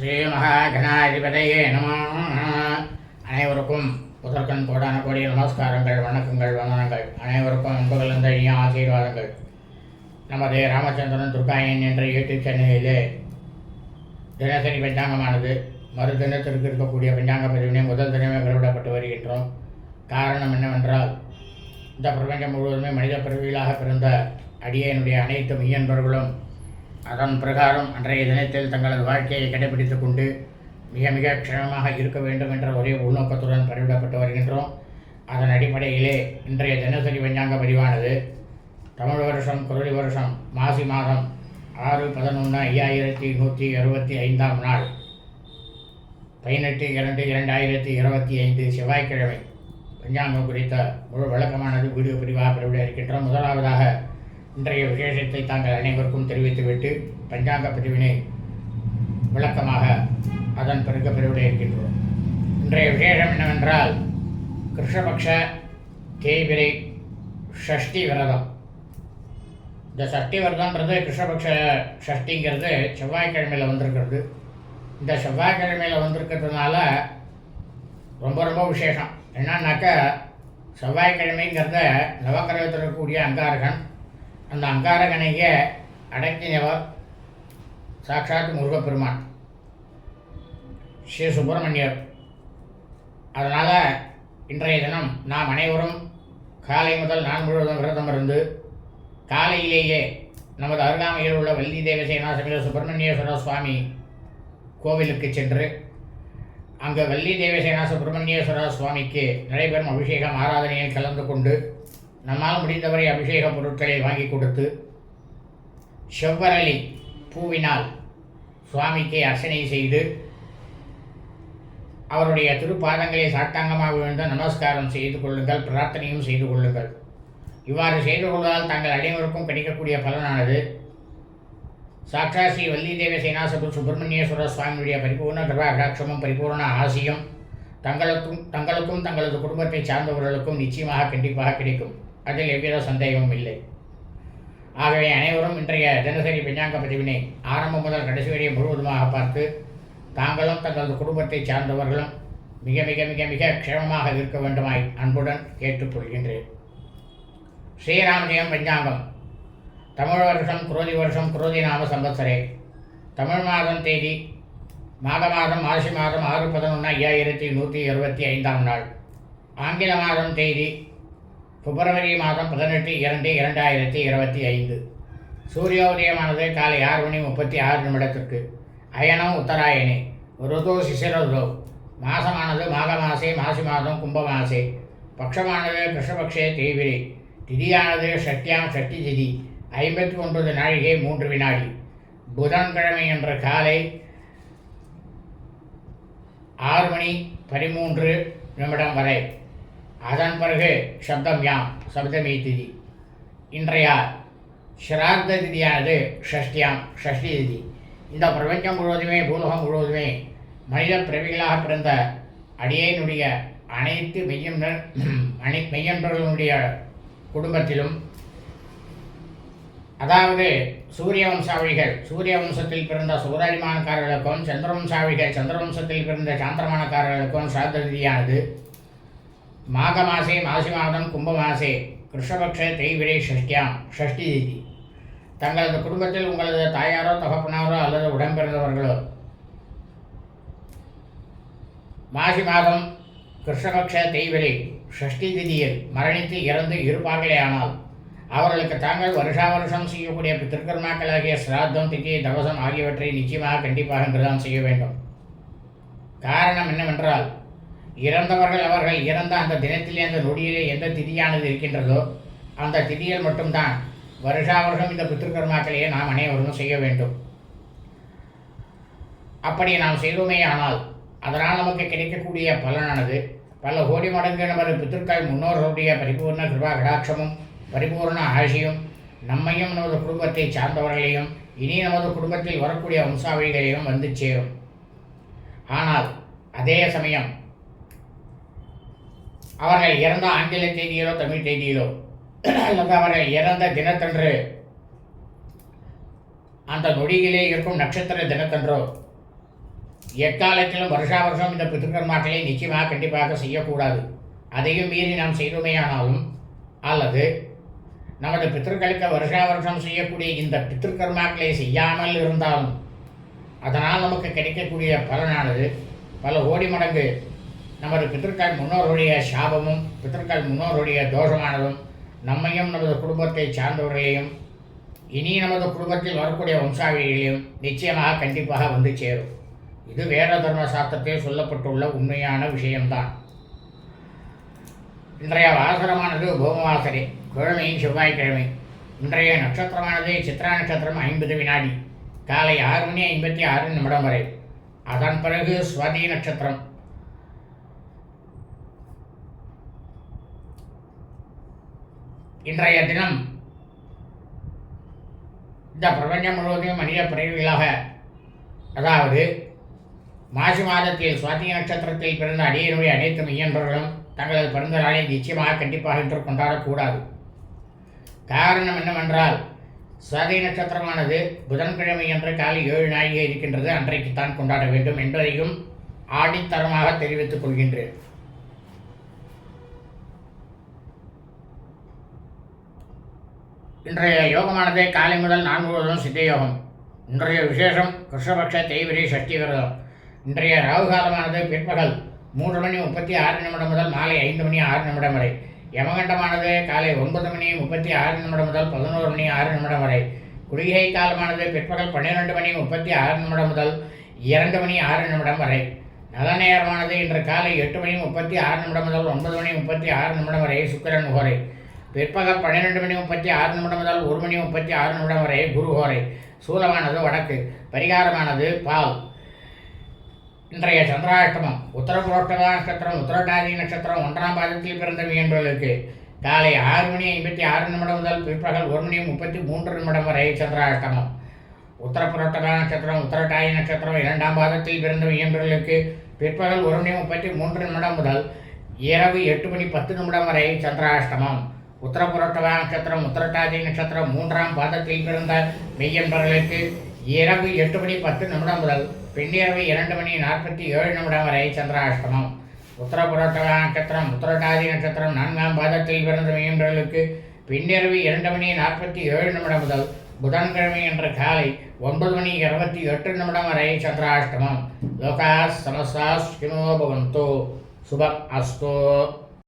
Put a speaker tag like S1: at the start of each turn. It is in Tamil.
S1: ஸ்ரீமகாகணாதிபதையே நம. அனைவருக்கும் முதற்கண் கோடான கோடி நமஸ்காரங்கள் வணக்கங்கள் வந்தனங்கள். அனைவருக்கும் அன்புகள் இந்த ஆசீர்வாதங்கள். நமது ராமச்சந்திரன் துர்காயன் என்ற யூடியூப் சேனலிலே தினசரி பஞ்சாங்கமானது மறு தினத்திற்கு இருக்கக்கூடிய பஞ்சாங்க பதிவினை முதல் தினமே வெளிவிடப்பட்டு வருகின்றோம். காரணம் என்னவென்றால் இந்த பிரபஞ்சம் முழுவதுமே மனித பிறவிகளாக பிறந்த அடியனுடைய அனைத்து மெய்யன்பர்களும் அதன் பிரகாரம் அன்றைய தினத்தில் தங்களது வாழ்க்கையை கடைபிடித்துக் கொண்டு மிக மிக க்ஷமமாக இருக்க வேண்டும் என்ற ஒரே உள்நோக்கத்துடன் பதிவிடப்பட்டு வருகின்றோம். அதன் அடிப்படையிலே இன்றைய தினசரி பஞ்சாங்க பதிவானது. தமிழ் வருஷம் குரலி வருஷம் மாசி மாதம் ஆறு பதினொன்று ஐயாயிரத்தி நூற்றி அறுபத்தி ஐந்தாம் நாள். பதினெட்டு இரண்டு இரண்டாயிரத்தி இருபத்தி ஐந்து செவ்வாய்க்கிழமை. பஞ்சாங்கம் குறித்த முழு வழக்கமானது வீடியோ பிரிவாக பதிவிட இருக்கின்றோம். முதலாவதாக இன்றைய விசேஷத்தை தாங்கள் அனைவருக்கும் தெரிவித்துவிட்டு பஞ்சாங்க பிரிவினை விளக்கமாக அதன் பிறகு பிரிவிட இருக்கின்றோம். இன்றைய விசேஷம் என்னவென்றால் கிருஷ்ணபக்ஷ தேய்பிரை ஷஷ்டி விரதம். இந்த சஷ்டி விரதம்ன்றது கிருஷ்ணபக்ஷ ஷஷ்டிங்கிறது செவ்வாய்க்கிழமையில் வந்திருக்கிறது. இந்த செவ்வாய்க்கிழமையில் வந்திருக்கிறதுனால ரொம்ப ரொம்ப விசேஷம். என்னன்னாக்கா செவ்வாய்க்கிழமைங்கிறத நவக்கிரகத்தில் இருக்கக்கூடிய அங்காரகன் அந்த அங்காரகனையே அடக்கினவர் சாட்சாத் முருகப்பெருமான். ஸ்ரீ சுப்பிரமணியர். அதனால் இன்றைய தினம் நாம் அனைவரும் காலை முதல் நான் முழுவதும் விரதம் இருந்து காலையிலேயே நமது அருகாமையில் உள்ள வள்ளி தேவசேனா சமீத சுப்பிரமணியேஸ்வர சுவாமி கோவிலுக்கு சென்று அங்கு வள்ளி தேவசேனா சுப்பிரமணியேஸ்வர சுவாமிக்கு நடைபெறும் அபிஷேகம் ஆராதனையில் கலந்து கொண்டு நம்மால் முடிந்தவரை அபிஷேக பொருட்களை வாங்கி கொடுத்து செவ்வரளி பூவினால் சுவாமிக்கு அர்ச்சனை செய்து அவருடைய திருப்பாதங்களை சாட்டாங்கமாக விழுந்து நமஸ்காரம் செய்து கொள்ளுங்கள் பிரார்த்தனையும் செய்து கொள்ளுங்கள். இவ்வாறு செய்து கொள்வதால் தங்கள் அனைவருக்கும் கிடைக்கக்கூடிய பலனானது. சாட்சா ஸ்ரீ வள்ளி தேவ சேனாசபு சுப்பிரமணியேஸ்வர சுவாமியுடைய பரிபூர்ண கிருபாகடாட்சமும் பரிபூர்ண ஆசியும் தங்களுக்கும் தங்களுக்கும் தங்களது குடும்பத்தை சார்ந்தவர்களுக்கும் நிச்சயமாக கண்டிப்பாக கிடைக்கும். அதில் எவ்வித சந்தேகமும் இல்லை. ஆகவே அனைவரும் இன்றைய தினசரி பஞ்சாங்க பதிவினை ஆரம்பம் முதல் கடைசி வரை முழுவதுமாக பார்த்து தாங்களும் தங்களது குடும்பத்தை சார்ந்தவர்களும் மிக மிக மிக மிக க்ஷேமமாக இருக்க வேண்டுமாய் அன்புடன் கேட்டுக்கொள்கின்றேன் ஸ்ரீராமஜெயம் பஞ்சாங்கம் தமிழ் வருஷம் குரோதி வருஷம் குரோதி நாம சம்பத்சரே. தமிழ் மாதம் தேதி மாக மாதம் மாசி மாதம் ஆறு பதினொன்று ஐயாயிரத்தி நூற்றி இருபத்தி ஐந்தாம் நாள். ஆங்கில மாதம் தேதி பிப்ரவரி மாதம் பதினெட்டு இரண்டு இரண்டாயிரத்தி இருபத்தி ஐந்து. சூரியோதயமானது காலை ஆறு மணி முப்பத்தி ஆறு நிமிடத்திற்கு. அயனம் உத்தராயணி ருது சிசிரது மாசமானது மாக மாசே மாசி மாதம் கும்பமாசே. பக்ஷமானது பட்சமானது கிருஷ்ணபக்ஷே தேய்பிரி திதியானது ஷட்டியாம் ஷட்டி திதி. ஐம்பத்தி ஒன்பது நாழிகை மூன்று வினாடி. புதன்கிழமை என்ற காலை ஆறு மணி பதிமூன்று நிமிடம் வரை. அதன் பிறகு சப்தம் யாம் சப்தமி திதி இன்றைய ஸ்ரார்த்த திதியானது ஷஷ்டியாம் ஷஷ்டி திதி இந்த பிரபஞ்சம் முழுவதுமே பூலோகம் முழுவதுமே மனித பிறவிகளாக பிறந்த அடியேனுடைய அனைத்து மெய்யன்பர் அனை மெய்யன்றர்களுடைய குடும்பத்திலும் அதாவது சூரிய வம்சாவளிகள் சூரிய வம்சத்தில் பிறந்த சூராரிமானக்காரர்களுக்கும் சந்திர வம்சாவளிகள் சந்திர வம்சத்தில் பிறந்த சாந்திரமானக்காரர்களுக்கும் சார்ந்த மாகமாசே மாசே மாசி மாதம் கும்ப மாசே கிருஷ்ணபக்ஷ தெய்விரை ஷஷ்டியாம் ஷஷ்டி திதி தங்களது குடும்பத்தில் உங்களது தாயாரோ தகப்பனாரோ அல்லது உடன்பிறந்தவர்களோ மாசி மாதம் கிருஷ்ணபக்ஷ தெய்விரை ஷஷ்டி திதியில் மரணித்து இறந்து இருப்பார்களே ஆனால் அவர்களுக்கு தாங்கள் வருஷா வருஷம் செய்யக்கூடிய பித்திருக்கர்மாக்களாகிய சிராத்தம் திதி தவசம் ஆகியவற்றை நிச்சயமாக கண்டிப்பாக தான் செய்ய வேண்டும். காரணம் என்னவென்றால் இறந்தவர்கள் அவர்கள் இறந்த அந்த தினத்திலே அந்த நொடியிலே எந்த திதியானது இருக்கின்றதோ அந்த திதியில் மட்டும்தான் வருஷா வருஷம் இந்த பித்திருக்கர்மாக்களையே நாம் அனைவரும் செய்ய வேண்டும். அப்படி நாம் செய்தோமே ஆனால் அதனால் நமக்கு கிடைக்கக்கூடிய பலனானது பல கோடி மடங்கு நமது பித்திருக்கள் முன்னோர்களுடைய பரிபூர்ண கிருபா கடாட்சமும் பரிபூர்ண ஆசியும் நம்மையும் நமது குடும்பத்தை சார்ந்தவர்களையும் இனி நமது குடும்பத்தில் வரக்கூடிய வம்சாவளிகளையும் வந்து சேரும். ஆனால் அதே சமயம் அவர்கள் இறந்த ஆங்கில செய்தியிலோ தமிழ் செய்தியிலோ அல்லது அவர்கள் இறந்த தினத்தன்று அந்த நொடியிலே இருக்கும் நட்சத்திர தினத்தன்றோ எக்காலத்திலும் வருஷா வருஷம் இந்த பித்திருக்கர்மாக்களை நிச்சயமாக கண்டிப்பாக செய்யக்கூடாது. அதையும் மீறி நாம் செய்துமையானாலும் அல்லது நமது பித்திருக்களுக்கு வருஷா வருஷம் செய்யக்கூடிய இந்த பித்திருக்கர்மாக்களை செய்யாமல் இருந்தாலும் அதனால் நமக்கு கிடைக்கக்கூடிய பலனானது பல ஓடி மடங்கு நமது பித்தர்கள் முன்னோருடைய சாபமும் பித்தர்கள் முன்னோருடைய தோஷமானதும் நம்மையும் நமது குடும்பத்தை சார்ந்தவர்களையும் இனி நமது குடும்பத்தில் வரக்கூடிய வம்சாவளிகளையும் நிச்சயமாக கண்டிப்பாக வந்து சேரும். இது வேத தர்ம சாஸ்திரத்தில் சொல்லப்பட்டுள்ள உண்மையான விஷயம்தான். இன்றைய வாசனமானது பூமவாசரே கிழமை செவ்வாய்க்கிழமை. இன்றைய நட்சத்திரமானது சித்ரா நட்சத்திரம் ஐம்பது வினாடி காலை ஆறு மணி ஐம்பத்தி ஆறு நிமிடம் வரை. அதன் பிறகு ஸ்வதி நட்சத்திரம். இன்றைய தினம் இந்த பிரபஞ்சம் முழுவதும் மனித பிறவிகளாக அதாவது மாசி மாதத்தில் சுவாதி நட்சத்திரத்தில் பிறந்த அடியனுடைய அனைத்து மெய்யன்பர்களும் தங்களது பிறந்த நாளை நிச்சயமாக கண்டிப்பாக இன்று கொண்டாடக்கூடாது. காரணம் என்னவென்றால் சுவாதி நட்சத்திரமானது புதன்கிழமை என்று காலை ஏழு நாழிகை இருக்கின்றது. அன்றைக்குத்தான் கொண்டாட வேண்டும் என்பதையும் ஆடித்தரமாக தெரிவித்துக் கொள்கின்றேன். இன்றைய யோகமானது காலை முதல் நான்கு முழுவதும் சித்த யோகம் இன்றைய விசேஷம் கிருஷ்ணபக்ஷ தேய்பிரி சஷ்டி விரதம். இன்றைய ராகு காலமானது பிற்பகல் மூன்று மணி முப்பத்தி ஆறு நிமிடம் முதல் மாலை ஐந்து மணி ஆறு நிமிடம் வரை. யமகண்டமானது காலை ஒன்பது மணி முப்பத்தி ஆறு நிமிடம் முதல் பதினோரு மணி ஆறு நிமிடம் வரை. குளிகை காலமானது பிற்பகல் பன்னிரெண்டு மணி முப்பத்தி ஆறு நிமிடம் முதல் இரண்டு மணி ஆறு நிமிடம் வரை. நல்ல நேரமானது இன்று காலை எட்டு மணி முப்பத்தி ஆறு நிமிடம் முதல் ஒன்பது மணி முப்பத்தி ஆறு நிமிடம் வரை சுக்கிரன் முகரை பிற்பகல் பன்னிரெண்டு மணி முப்பத்தி ஆறு நிமிடம் முதல் ஒரு மணி முப்பத்தி ஆறு நிமிடம் வரை குருஹோரை சூலமானது வடக்கு பரிகாரமானது பால். இன்றைய சந்திராஷ்டமம். உத்தரபுரோட்டதா நட்சத்திரம் உத்தரட்டாதி நட்சத்திரம் ஒன்றாம் பாதத்தில் பிறந்த மீன்பர்களுக்கு காலை ஆறு மணி ஐம்பத்தி ஆறு நிமிடம் முதல் பிற்பகல் ஒரு மணி முப்பத்தி மூன்று நிமிடம் வரை சந்திராஷ்டமம். உத்தரபுரோட்டதா நட்சத்திரம் உத்தரட்டாதி நட்சத்திரம் இரண்டாம் பாதத்தில் பிறந்த மீன்பர்களுக்கு பிற்பகல் ஒரு மணி முப்பத்தி மூன்று நிமிடம் முதல் இரவு எட்டு மணி பத்து நிமிடம் வரை சந்திராஷ்டமம். உத்தரபுரோட்டதா நட்சத்திரம் உத்தரட்டாதி நட்சத்திரம் மூன்றாம் பாதத்தில் பிறந்த மெய்யன்பர்களுக்கு இரவு எட்டு மணி பத்து நிமிடம் முதல் பின்னிரவு இரண்டு மணி நாற்பத்தி ஏழு நிமிடம் வரை சந்திராஷ்டமம். உத்தரபுரோட்டதா நட்சத்திரம் உத்தரட்டாதி நட்சத்திரம் நான்காம் பாதத்தில் பிறந்த மெய்யன்பர்களுக்கு பின்னிரவு இரண்டு மணி நாற்பத்தி ஏழு நிமிடம் முதல் புதன்கிழமை என்ற காலை ஒன்பது மணி இருபத்தி எட்டு நிமிடம் வரை சந்திராஷ்டமம். லோகா சமஸ்தா ஸ்ரீமோ பவந்தோ. சுபம் அஸ்தோ.